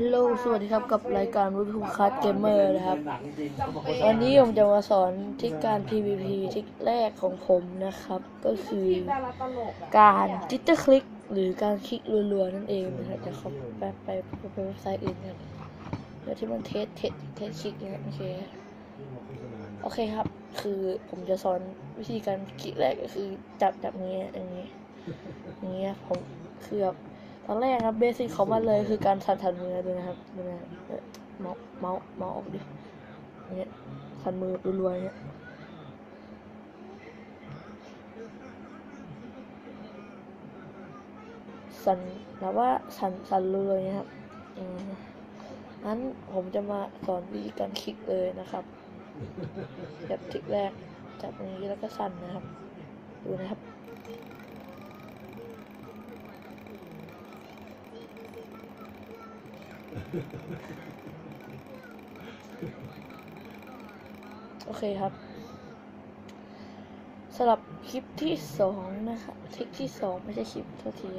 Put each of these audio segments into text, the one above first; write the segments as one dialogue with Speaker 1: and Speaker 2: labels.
Speaker 1: ฮัลโหล สวัสดีครับกับรายการวิทูคัสเกมเมอร์นะครับ วันนี้ผมจะมาสอนทริกการ PVP ทริกแรกของผมนะครับ ก็คือการจิตเตอร์คลิก หรือการคลิกรัวๆนั่นเองนะครับจะเข้าไปไปไปไปเว็บไซต์อื่นกันเดี๋ยวที่มันเทสเทสเทสคลิกเนี่ยโอเค โอเคครับ คือผมจะสอนวิธีการคลิกแรกก็คือจับจับนี้อย่างนี้อย่างเงี้ยผมคือแบบ ตอนแรกครับเบสิกของมันเลยคือการสั่นสั่นมือดูนะครับดูนะเออเมาส์เมาส์เมาส์ออกดิเนี้ยสั่นมือรัวๆเนี้ยสั่นแบบว่าสั่นสั่นรัวๆเนี้ยครับอืมงั้นผมจะมาสอนวิธีการคลิกเลยนะครับแบบทริกแรกจับอย่างนี้แล้วก็สั่นนะครับ ดูนะครับ โอเคครับสำหรับคลิปที่สองนะครับทริคที่สองไม่ใช่คลิปโทษที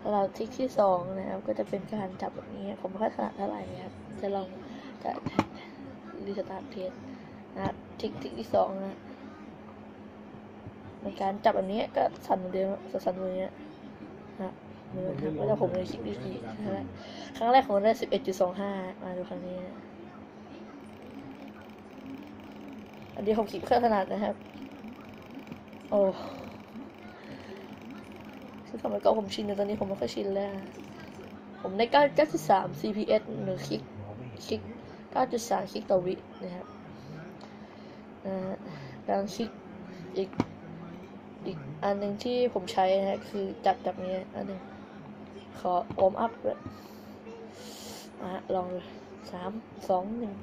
Speaker 1: สำหรับทริคที่สองนะครับ ก็จะเป็นการจับแบบนี้ ผมไม่ค่อยถนัดเท่าไหร่ครับ จะลองจะรีสตาร์ทเทสนะครับทริคทริคที่สองนะในการจับแบบนี้ก็สั่นเหมือนเดิมสั่นๆมือเนี้ยนะ นะครับแล้วผมเลยคลิกวิธีครั้งแรกครั้งแรกของผมได้สิบเอ็ดจุดสองห้ามาดูครั้งนี้ อันนี้ผมคิดแค่ขนาดนะครับ โอ้คือสมัยก่อนผมชินแต่ตอนนี้ผมไม่ค่อยชินแล้ว ผมได้9 9.3 CPS หรือคลิกคลิก9.3คลิกต่อวินะครับอ่าการคลิกอีกอีกอันหนึ่งที่ผมใช้นะฮะคือจับจับนี้อันหนึ่ง ขอวอมอัพเลยอะลองเลยสามสองหนึ่ง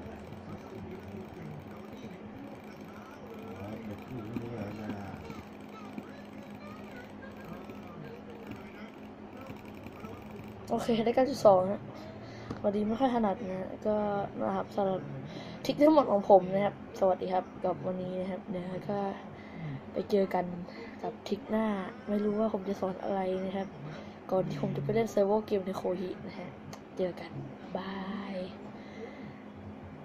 Speaker 1: โอเค ได้ 9.2 นะวันนี้ไม่ค่อยถนัดนะ ก็นะครับสำหรับทริคทั้งหมดของผมนะครับ สวัสดีครับ กับวันนี้นะครับเดี๋ยวก็ไปเจอกันกับทริคหน้า ไม่รู้ว่าผมจะสอนอะไรนะครับ ก่อนที่ผมจะไปเล่นเซิร์ฟเวอร์เกมในโคฮินะฮะ เจอกัน บาย